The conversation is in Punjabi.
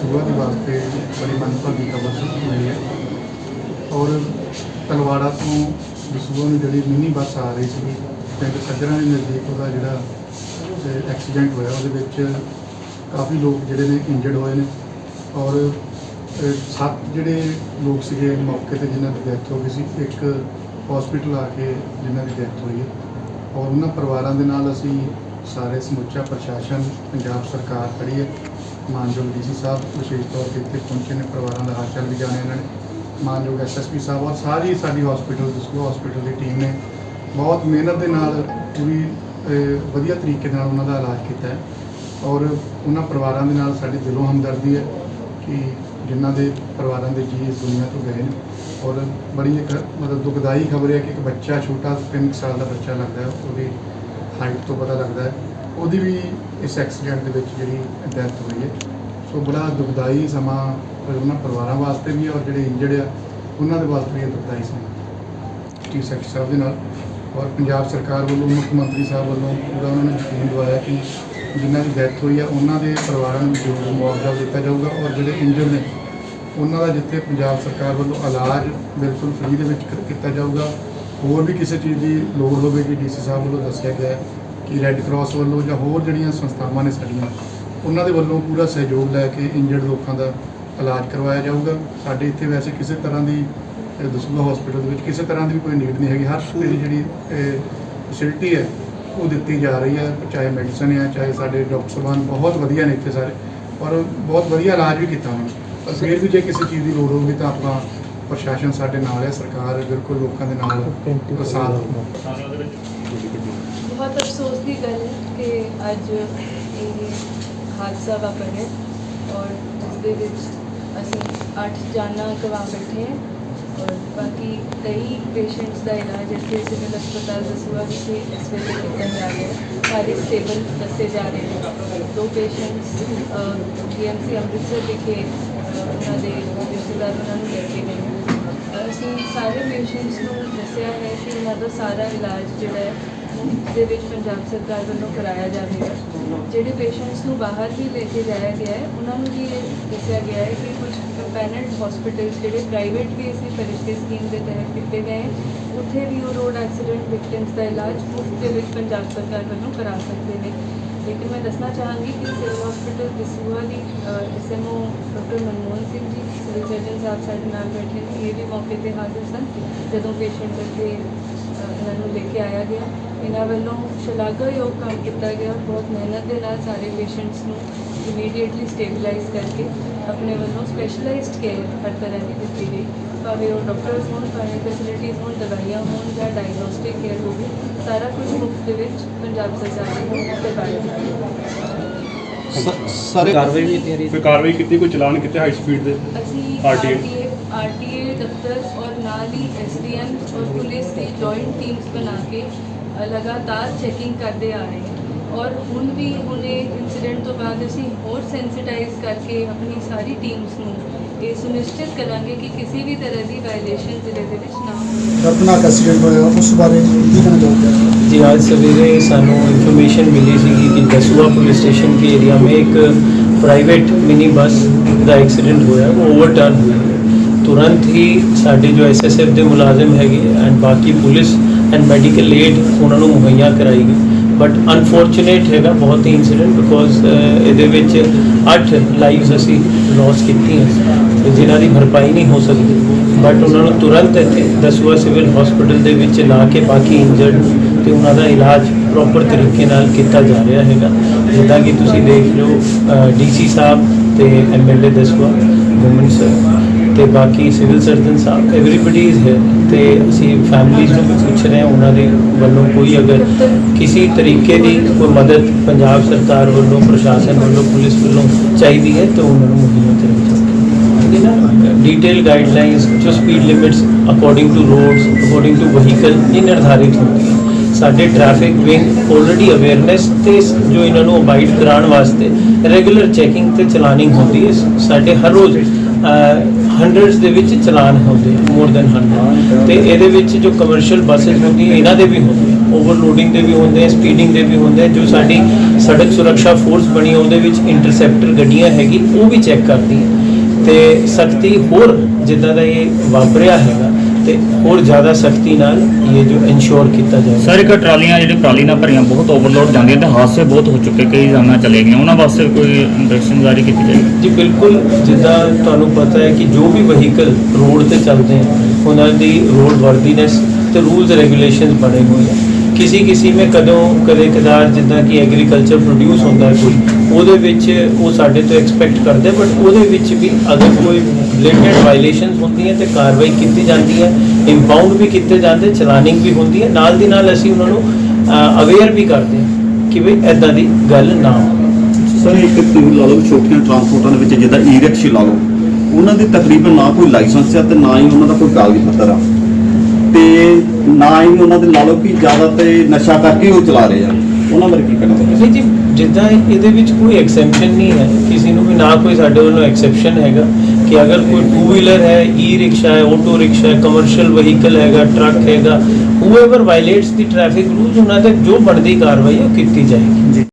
ਦਸੂਹਾ ਦੇ ਵਾਸਤੇ ਬੜੀ ਮੰਦਭਾਗੀ ਖਬਰ ਮਿਲੀ ਹੈ। ਔਰ ਤਲਵਾੜਾ ਤੋਂ ਦਸੂਹਾ ਨੂੰ ਜਿਹੜੀ ਮਿੰਨੀ ਬੱਸ ਆ ਰਹੀ ਸੀ ਪਿੰਡ ਸੱਜਰਾਂ ਦੇ ਨਜ਼ਦੀਕ ਉਹਦਾ ਜਿਹੜਾ ਐਕਸੀਡੈਂਟ ਹੋਇਆ, ਉਹਦੇ ਵਿੱਚ ਕਾਫੀ ਲੋਕ ਜਿਹੜੇ ਨੇ ਇੰਜਰਡ ਹੋਏ ਨੇ। ਔਰ ਸੱਤ ਜਿਹੜੇ ਲੋਕ ਸੀਗੇ ਮੌਕੇ ਤੇ ਜਿਨ੍ਹਾਂ ਦੀ ਡੈਥ ਹੋ ਗਈ ਸੀ, ਇੱਕ ਹਸਪੀਟਲ ਆ ਕੇ ਜਿਨ੍ਹਾਂ ਦੀ ਡੈਥ ਹੋਈ ਹੈ। ਔਰ ਉਹਨਾਂ ਪਰਿਵਾਰਾਂ ਦੇ ਨਾਲ ਅਸੀਂ ਸਾਰੇ ਸਮੁੱਚਾ ਪ੍ਰਸ਼ਾਸਨ, ਪੰਜਾਬ ਸਰਕਾਰ ਖੜੀ ਹੈ। ਮਾਨਯੋਗ ਡੀਸੀ ਸਾਹਿਬ, ਵਿਸ਼ੇਸ਼ ਤੌਰ ਤੇ ਇੱਥੇ ਪਹੁੰਚੇ ਨੇ, ਪਰਿਵਾਰਾਂ ਦਾ ਹਾਲ ਚਾਲ ਵੀ ਜਾਣਿਆ ਇਹਨਾਂ ਨੇ। ਮਾਨਯੋਗ ਐਸਐਸਪੀ ਸਾਹਿਬ ਔਰ ਸਾਰੀ ਸਾਡੀ ਹਸਪੀਟਲ ਦਸੂਹਾ ਹਸਪੀਟਲ ਦੀ ਟੀਮ ਨੇ ਬਹੁਤ ਮਿਹਨਤ ਦੇ ਨਾਲ ਪੂਰੀ ਵਧੀਆ ਤਰੀਕੇ ਨਾਲ ਉਹਨਾਂ ਦਾ ਇਲਾਜ ਕੀਤਾ ਹੈ ਔਰ ਉਹਨਾਂ ਪਰਿਵਾਰਾਂ ਦੇ ਨਾਲ ਸਾਡੀ ਦਿਲੋਂ ਹਮਦਰਦੀ ਹੈ ਕਿ ਜਿਨ੍ਹਾਂ ਦੇ ਪਰਿਵਾਰਾਂ ਦੇ ਜੀ ਇਸ ਦੁਨੀਆ ਤੋਂ ਗਏ ਨੇ ਔਰ ਬੜੀ ਇੱਕ ਮਤਲਬ ਦੁਖਦਾਈ ਖਬਰ ਹੈ ਕਿ ਇੱਕ ਬੱਚਾ ਛੋਟਾ 3 ਸਾਲ ਦਾ ਬੱਚਾ ਲੱਗਦਾ ਹੈ, ਉਹਦੀ ਹਾਈਟ ਤੋਂ ਪਤਾ ਲੱਗਦਾ ਹੈ। ਉਹਦੀ ਵੀ ਇਸ ਐਕਸੀਡੈਂਟ ਦੇ ਵਿੱਚ ਜਿਹੜੀ ਡੈਥ ਹੋਈ ਹੈ। ਸੋ ਬੜਾ ਦੁਖਦਾਈ ਸਮਾਂ ਉਹਨਾਂ ਪਰਿਵਾਰਾਂ ਵਾਸਤੇ ਵੀ ਔਰ ਜਿਹੜੇ ਇੰਜਰਡ ਆ, ਉਹਨਾਂ ਦੇ ਵਾਸਤੇ ਵੀ ਦੁਖਦਾਈ ਸਮਾਂ ਚੀਫ ਸੈਕਟਰੀ ਸਾਹਿਬ ਦੇ ਨਾਲ ਔਰ ਪੰਜਾਬ ਸਰਕਾਰ ਵੱਲੋਂ, ਮੁੱਖ ਮੰਤਰੀ ਸਾਹਿਬ ਵੱਲੋਂ ਪੂਰਾ ਉਹਨਾਂ ਨੂੰ ਯਕੀਨ ਦਿਵਾਇਆ ਕਿ ਜਿਨ੍ਹਾਂ ਦੀ ਡੈਥ ਹੋਈ ਆ, ਉਹਨਾਂ ਦੇ ਪਰਿਵਾਰਾਂ ਨੂੰ ਜੋ ਮੁਆਵਜ਼ਾ ਦਿੱਤਾ ਜਾਊਗਾ ਔਰ ਜਿਹੜੇ ਇੰਜਰਡ ਨੇ, ਉਹਨਾਂ ਦਾ ਜਿੱਥੇ ਪੰਜਾਬ ਸਰਕਾਰ ਵੱਲੋਂ ਇਲਾਜ ਬਿਲਕੁਲ ਫ੍ਰੀ ਦੇ ਵਿੱਚ ਕੀਤਾ ਜਾਊਗਾ। ਹੋਰ ਵੀ ਕਿਸੇ ਚੀਜ਼ ਦੀ ਲੋੜ ਹੋਵੇਗੀ ਡੀਸੀ ਸਾਹਿਬ ਵੱਲੋਂ ਦੱਸਿਆ ਗਿਆ ਰੈੱਡ ਕਰਾਸ ਵੱਲੋਂ ਜਾਂ ਹੋਰ ਜਿਹੜੀਆਂ ਸੰਸਥਾਵਾਂ ਨੇ ਸਾਡੀਆਂ ਉਹਨਾਂ ਦੇ ਵੱਲੋਂ ਪੂਰਾ ਸਹਿਯੋਗ ਲੈ ਕੇ ਇੰਜਰਡ ਲੋਕਾਂ ਦਾ ਇਲਾਜ ਕਰਵਾਇਆ ਜਾਊਗਾ। ਸਾਡੇ ਇੱਥੇ ਵੈਸੇ ਕਿਸੇ ਤਰ੍ਹਾਂ ਦੀ ਦਸੂਹਾ ਹਸਪੀਟਲ ਦੇ ਵਿੱਚ ਕਿਸੇ ਤਰ੍ਹਾਂ ਦੀ ਕੋਈ ਨੀਡ ਨਹੀਂ ਹੈਗੀ। ਹਰ ਦੀ ਜਿਹੜੀ ਫੈਸਿਲਿਟੀ ਹੈ ਉਹ ਦਿੱਤੀ ਜਾ ਰਹੀ ਹੈ। ਚਾਹੇ ਮੈਡੀਸਨ ਹੈ ਚਾਹੇ ਸਾਡੇ ਡਾਕਟਰ ਸਾਹਿਬਾਨ ਬਹੁਤ ਵਧੀਆ ਨੇ ਇੱਥੇ ਸਾਰੇ ਔਰ ਬਹੁਤ ਵਧੀਆ ਇਲਾਜ ਵੀ ਕੀਤਾ ਉਹਨਾਂ ਪਰ ਫਿਰ ਵੀ ਜੇ ਕਿਸੇ ਚੀਜ਼ ਦੀ ਲੋੜ ਹੋਊਗੀ ਤਾਂ ਆਪਣਾ ਪ੍ਰਸ਼ਾਸਨ ਸਾਡੇ ਨਾਲ ਹੈ। ਸਰਕਾਰ ਬਿਲਕੁਲ ਲੋਕਾਂ ਦੇ ਨਾਲ ਸਾਥ ਦੀ ਗੱਲ ਹੈ ਕਿ ਅੱਜ ਇਹ ਹਾਦਸਾ ਵਾਪਰਿਆ ਔਰ ਇਸ ਦੇ ਵਿੱਚ ਅਸੀਂ 8 ਜਾਨਾਂ ਗਵਾ ਬੈਠੇ ਹਾਂ ਔਰ ਬਾਕੀ ਕਈ ਪੇਸ਼ੈਂਟਸ ਦਾ ਇਲਾਜ ਇੱਥੇ ਸਿਵਲ ਹਸਪਤਾਲ ਦਸੂਹਾ ਵਿਖੇ ਇਸ ਵੇਲੇ ਕੀਤਾ ਜਾ ਰਿਹਾ ਹੈ। ਸਾਰੇ ਸਟੇਬਲ ਦੱਸੇ ਜਾ ਰਹੇ ਨੇ। ਦੋ ਪੇਸ਼ੈਂਟਸ ਜੀਐਮਸੀ ਅੰਮ੍ਰਿਤਸਰ ਵਿਖੇ ਅਹ, ਉਹਨਾਂ ਦੇ ਰਿਸ਼ਤੇਦਾਰ ਉਹਨਾਂ ਨੂੰ ਲੈ ਕੇ ਗਏ ਨੇ। ਅਸੀਂ ਸਾਰੇ ਪੇਸ਼ੈਂਟਸ ਨੂੰ ਦੱਸਿਆ ਹੈ ਕਿ ਉਹਨਾਂ ਦਾ ਸਾਰਾ ਇਲਾਜ ਜਿਹੜਾ ਹੈ ਮੁਫਤ ਦੇ ਵਿੱਚ ਪੰਜਾਬ ਸਰਕਾਰ ਵੱਲੋਂ ਕਰਾਇਆ ਜਾਵੇਗਾ ਜਿਹੜੇ ਪੇਸ਼ੈਂਟਸ ਨੂੰ ਬਾਹਰ ਵੀ ਲੈ ਕੇ ਜਾਇਆ ਗਿਆ ਹੈ ਉਹਨਾਂ ਨੂੰ ਵੀ ਇਹ ਦੱਸਿਆ ਗਿਆ ਹੈ ਕਿ ਕੁਝ ਕੰਪੈਨਡ ਹਸਪੀਟਲਸ ਜਿਹੜੇ ਪ੍ਰਾਈਵੇਟ ਵੀ ਇਸੇ ਫਰਿਸ਼ਤੇ ਸਕੀਮ ਦੇ ਤਹਿਤ ਕੀਤੇ ਗਏ ਹੈ, ਉੱਥੇ ਵੀ ਉਹ ਰੋਡ ਐਕਸੀਡੈਂਟ ਵਿਕਟਿਮਸ ਦਾ ਇਲਾਜ ਮੁਫਤ ਦੇ ਵਿੱਚ ਪੰਜਾਬ ਸਰਕਾਰ ਵੱਲੋਂ ਕਰਾ ਸਕਦੇ ਨੇ। ਲੇਕਿਨ ਮੈਂ ਦੱਸਣਾ ਚਾਹਾਂਗੀ ਕਿ ਸਿਵਲ ਹਸਪੀਟਲ ਦਸੂਹਾ ਦੀ S M O doctor Manmohan Singh ji civil surgeon ਸਾਹਿਬ ਸਾਡੇ ਨਾਲ ਬੈਠੇ ਨੇ ਇਹ ਵੀ ਮੌਕੇ ਤੇ ਹਾਜ਼ਰ ਸਨ ਜਦੋਂ ਪੇਸ਼ੈਂਟ ਇੱਥੇ ਇਹਨਾਂ ਨੂੰ ਲੈ ਕੇ ਆਇਆ ਗਿਆ। ਇਹਨਾਂ ਵੱਲੋਂ ਸ਼ਲਾਘਾਯੋਗ ਕੰਮ ਕੀਤਾ ਗਿਆ। ਬਹੁਤ ਮਿਹਨਤ ਦੇ ਨਾਲ ਸਾਰੇ ਪੇਸ਼ੈਂਟਸ ਨੂੰ ਇਮੀਡੀਏਟਲੀ ਸਟੇਬਲਾਈਜ਼ ਕਰਕੇ ਆਪਣੇ ਵੱਲੋਂ ਸਪੈਸ਼ਲਾਈਜ਼ਡ ਕੇਅਰ ਹਰ ਤਰ੍ਹਾਂ ਦੀ ਦਿੱਤੀ ਗਈ। ਭਾਵੇਂ ਉਹ ਡਾਕਟਰਸ ਹੋਣ ਭਾਵੇਂ ਫੈਸਿਲਿਟੀਜ਼ ਹੋਣ ਦਵਾਈਆਂ ਹੋਣ ਜਾਂ ਡਾਇਗਨੋਸਟਿਕ ਕੇਅਰ ਹੋਵੇ ਸਾਰਾ ਕੁਝ ਮੁਫਤ ਦੇ ਵਿੱਚ ਪੰਜਾਬ ਸਰਕਾਰ ਨੇ ਕਰਵਾਇਆ ਸਾਰੇ ਕਾਰਵਾਈ ਵੀ ਕੀਤੀ ਕੋਈ ਕਾਰਵਾਈ ਕੀਤੀ ਕੋਈ ਚਲਾਨ ਕੀਤੇ ਹਾਈ ਸਪੀਡ ਦੇ ਅਸੀਂ ਆਰਟੀਏ ਆਰਟੀਏ ਦਫ਼ਤਰ ਔਰ ਨਾਲ ਹੀ ਐਸਡੀਐਮ ਔਰ ਪੁਲਿਸ ਦੀ ਜੁਆਇੰਟ ਟੀਮਸ ਬਣਾ ਕੇ ਅ, ਲਗਾਤਾਰ ਚੈਕਿੰਗ ਕਰਦੇ ਆ ਰਹੇ ਹਾਂ ਔਰ ਹੁਣ ਵੀ ਹੁਣੇ ਇਨਸੀਡੈਂਟ ਤੋਂ ਬਾਅਦ ਅਸੀਂ ਹੋਰ ਸੈਂਸਿਟਾਈਜ਼ ਕਰਕੇ ਆਪਣੀ ਸਾਰੀ ਟੀਮਸ ਨੂੰ ਇਹ ਸੁਨਿਸ਼ਚਿਤ ਕਰਾਂਗੇ ਕਿ ਕਿਸੇ ਵੀ ਤਰ੍ਹਾਂ ਦੀ ਵਾਇਲੇਸ਼ਨ ਜ਼ਿਲ੍ਹੇ ਦੇ ਵਿੱਚ ਨਾ ਹੋਵੇ ਦਰਦਨਾਕ ਐਕਸੀਡੈਂਟ ਹੋਇਆ ਉਸ ਬਾਰੇ ਕੀ ਕਹਿਣਾ ਚਾਹੋਗੇ जी आज सवेरे सानू इन्फॉर्मेशन मिली सी कि दसुआ पुलिस स्टेशन के एरिया में एक प्राइवेट मिनी बस ਦਾ ਐਕਸੀਡੈਂਟ ਹੋਇਆ ਉਹ ਓਵਰਟਰਨ ਹੋਈ ਹੈ। ਤੁਰੰਤ ਹੀ ਸਾਡੇ ਜੋ ਐਸਐਸਐਫ ਦੇ ਮੁਲਾਜ਼ਮ ਹੈਗੇ ਐਂਡ ਬਾਕੀ ਪੁਲਿਸ ਐਂਡ ਮੈਡੀਕਲ ਏਡ ਉਹਨਾਂ ਨੂੰ ਮੁਹੱਈਆ ਕਰਾਈ ਗਈ। ਬਟ ਅਨਫੋਰਚੂਨੇਟ ਹੈਗਾ ਬਹੁਤ ਹੀ ਇਨਸੀਡੈਂਟ ਬਿਕੋਜ਼ ਇਹਦੇ ਵਿੱਚ 8 ਲਾਈਵਸ ਅਸੀਂ ਲਾਸ ਕੀਤੀਆਂ ਤੇ ਜਿਨ੍ਹਾਂ ਦੀ ਭਰਪਾਈ ਨਹੀਂ ਹੋ ਸਕਦੀ। ਬਟ ਉਹਨਾਂ ਨੂੰ ਤੁਰੰਤ ਇੱਥੇ ਦਸਵਾ ਸਿਵਲ ਹਸਪੀਟਲ ਦੇ ਵਿੱਚ ਲਾ ਕੇ ਬਾਕੀ ਇੰਜਰਡ ਤੇ ਉਹਨਾਂ ਦਾ ਇਲਾਜ ਪ੍ਰੋਪਰ ਤਰੀਕੇ ਨਾਲ ਕੀਤਾ ਜਾ ਰਿਹਾ ਹੈਗਾ। ਜਿੱਦਾਂ ਕਿ ਤੁਸੀਂ ਦੇਖ ਲਓ ਡੀਸੀ ਸਾਹਿਬ ਤੇ ਐਮਐਲਏ ਦਸੂਆ ਮੂਮਨ ਸਰ ਤੇ ਬਾਕੀ civil surgeon Sahib everybody is here ਤੇ ਅਸੀਂ ਫੈਮਿਲੀਜ਼ ਨੂੰ ਵੀ ਪੁੱਛ ਰਹੇ ਹਾਂ, ਉਹਨਾਂ ਦੇ ਵੱਲੋਂ ਕੋਈ ਅਗਰ ਕਿਸੇ ਤਰੀਕੇ ਦੀ ਕੋਈ ਮਦਦ ਪੰਜਾਬ ਸਰਕਾਰ ਵੱਲੋਂ, ਪ੍ਰਸ਼ਾਸਨ ਵੱਲੋਂ, ਪੁਲਿਸ ਵੱਲੋਂ ਚਾਹੀਦੀ ਹੈ ਤਾਂ ਉਹਨਾਂ ਨੂੰ ਮੁਹੱਈਆ ਕਰਵਾਈ ਜਾਵੇ। ਡੀਟੇਲ ਗਾਈਡਲਾਈਨਸ ਜੋ speed limits according to roads according to vehicle ਇਹ ਨਿਰਧਾਰਿਤ ਹੁੰਦੀ ਹੈ। ਸਾਡੇ ਟ੍ਰੈਫਿਕ ਵਿੰਗ ਆਲਰੇਡੀ ਅਵੇਅਰਨੈਸ ਤੇ ਜੋ ਇਹਨਾਂ ਨੂੰ ਅਬਾਈਡ ਕਰਾਉਣ ਵਾਸਤੇ ਰੈਗੂਲਰ ਚੈਕਿੰਗ ਤੇ ਚਲਾਨਿੰਗ ਹੁੰਦੀ ਹੈ। ਸਾਡੇ ਹਰ ਰੋਜ਼ ਹੰਡਰਡਸ ਦੇ ਵਿੱਚ ਚਲਾਨ ਹੁੰਦੇ ਮੋਰ ਦੈਨ 100 ਤੇ ਇਹਦੇ ਵਿੱਚ ਜੋ ਕਮਰਸ਼ੀਅਲ ਬੱਸਸ ਹੁੰਦੀ ਇਹਨਾਂ ਦੇ ਵੀ ਹੁੰਦੇ ਓਵਰਲੋਡਿੰਗ ਦੇ ਵੀ ਹੁੰਦੇ ਸਪੀਡਿੰਗ ਦੇ ਵੀ ਹੁੰਦੇ ਜੋ ਸਾਡੀ ਸੜਕ ਸੁਰੱਖਿਆ ਫੋਰਸ ਬਣੀ ਆ, ਉਹਦੇ ਵਿੱਚ ਇੰਟਰਸੈਪਟਰ ਗੱਡੀਆਂ ਹੈਗੀ ਉਹ ਵੀ ਚੈੱਕ ਕਰਦੀ ਹੈ ਤੇ ਸਖਤੀ ਹੋਰ ਜਿੱਦਾਂ ਦਾ ਇਹ ਵਾਪਰਿਆ ਹੈਗਾ ਤੇ ਹੋਰ ਜ਼ਿਆਦਾ ਸਖਤੀ ਨਾਲ ਇਹ ਜੋ ਇਨਸ਼ੋਰ ਕੀਤਾ ਜਾਏ ਸਰ ਇੱਕ ਟਰਾਲੀਆਂ ਜਿਹੜੇ ਟਰਾਲੀ ਨਾਲ ਭਰੀਆਂ ਬਹੁਤ ਓਵਰਲੋਡ ਜਾਂਦੀਆਂ ਤੇ ਹਾਦਸੇ ਬਹੁਤ ਹੋ ਚੁੱਕੇ ਕਈ ਜਾਨਾਂ ਚਲੇ ਗਈਆਂ। ਉਹਨਾਂ ਵਾਸਤੇ ਕੋਈ ਇੰਸਟਰਕਸ਼ਨ ਜਾਰੀ ਕੀਤੀ ਜਾਏਗੀ? ਜੀ ਬਿਲਕੁਲ। ਜਿੱਦਾਂ ਤੁਹਾਨੂੰ ਪਤਾ ਹੈ ਕਿ ਜੋ ਵੀ ਵਹੀਕਲ ਰੋਡ ਤੇ ਚੱਲਦੇ ਆ ਉਹਨਾਂ ਦੀ ਰੋਡ ਵਰਦੀਨੈਸ ਤੇ ਰੂਲਸ ਰੈਗੂਲੇਸ਼ਨਸ ਬਣੇ ਹੋਏ ਆ। ਕਿਸੇ ਕਿਸੇ ਮੈਂ ਕਦੋਂ ਕਦੇ ਕਦਾਰ ਜਿੱਦਾਂ ਕਿ ਐਗਰੀਕਲਚਰ ਪ੍ਰੋਡਿਊਸ ਹੁੰਦਾ ਕੋਈ, ਉਹਦੇ ਵਿੱਚ ਉਹ ਸਾਡੇ ਤੋਂ ਐਕਸਪੈਕਟ ਕਰਦੇ ਬਟ ਉਹਦੇ ਵਿੱਚ ਵੀ ਅਗਰ ਕੋਈ ਬਲੇਟੈਂਟ ਵਾਇਲੇਸ਼ਨਸ ਹੁੰਦੀਆਂ ਤੇ ਕਾਰਵਾਈ ਕੀਤੀ ਜਾਂਦੀ ਹੈ ਇੰਪਾਊਂਡ ਵੀ ਕੀਤੇ ਜਾਂਦੇ, ਚਲਾਨਿੰਗ ਵੀ ਹੁੰਦੀ ਹੈ, ਨਾਲ ਦੀ ਨਾਲ ਅਸੀਂ ਉਹਨਾਂ ਨੂੰ ਅਵੇਅਰ ਵੀ ਕਰਦੇ ਹਾਂ ਕਿ ਵੀ ਐਦਾਂ ਦੀ ਗੱਲ ਨਾ ਹੋਵੇ। ਸਰ, ਇੱਕ ਤੁਸੀਂ ਲਾ ਲਓ ਛੋਟੀਆਂ ਟਰਾਂਸਪੋਰਟਾਂ ਦੇ ਵਿੱਚ ਜਿੱਦਾਂ ਈ ਰਿਕਸ਼ੇ ਲਾ ਲਓ, ਉਹਨਾਂ ਦੇ ਤਕਰੀਬਨ ਨਾ ਕੋਈ ਲਾਇਸੈਂਸ ਹੈ ਤੇ ਨਾ ਹੀ ਉਹਨਾਂ ਦਾ ਕੋਈ ਕਾਗਜ਼ ਪੱਤਰ ਆ। ਤੇ ਨਾ ਹੀ ਉਹਨਾਂ ਦੇ ਲਾ ਲਓ ਕਿ ਜ਼ਿਆਦਾ ਤੇ ਨਸ਼ਾ ਕਰਕੇ ਉਹ ਚਲਾ ਰਹੇ ਆ। ਉਹਨਾਂ ਬਾਰੇ ਕੀ ਕਹਿਣਾ ਚਾਹੁੰਦੇ ਨਹੀਂ ਜੀ ਜਿੱਦਾਂ ਇਹਦੇ ਵਿੱਚ ਕੋਈ ਐਕਸੈਪਸ਼ਨ ਨਹੀਂ ਹੈ। ਕਿਸੇ ਨੂੰ ਵੀ ਨਾ ਕੋਈ ਸਾਡੇ ਵੱਲੋਂ ਐਕਸੈਪਸ਼ਨ ਹੈਗਾ ਕਿ ਅਗਰ ਕੋਈ ਟੂ ਵੀਲਰ ਹੈ ਈ ਰਿਕਸ਼ਾ ਹੈ ਆਟੋ ਰਿਕਸ਼ਾ ਹੈ ਕਮਰਸ਼ੀਅਲ ਵਹੀਕਲ ਹੈਗਾ ਟਰੱਕ ਹੈਗਾ ਹੂਐਵਰ ਵਾਇਲੇਟਸ ਦੀ ਟ੍ਰੈਫਿਕ ਰੂਲਸ ਉਹਨਾਂ ਤੇ ਜੋ ਬਣਦੀ ਕਾਰਵਾਈ ਹੈ ਉਹ ਕੀਤੀ ਜਾਏਗੀ।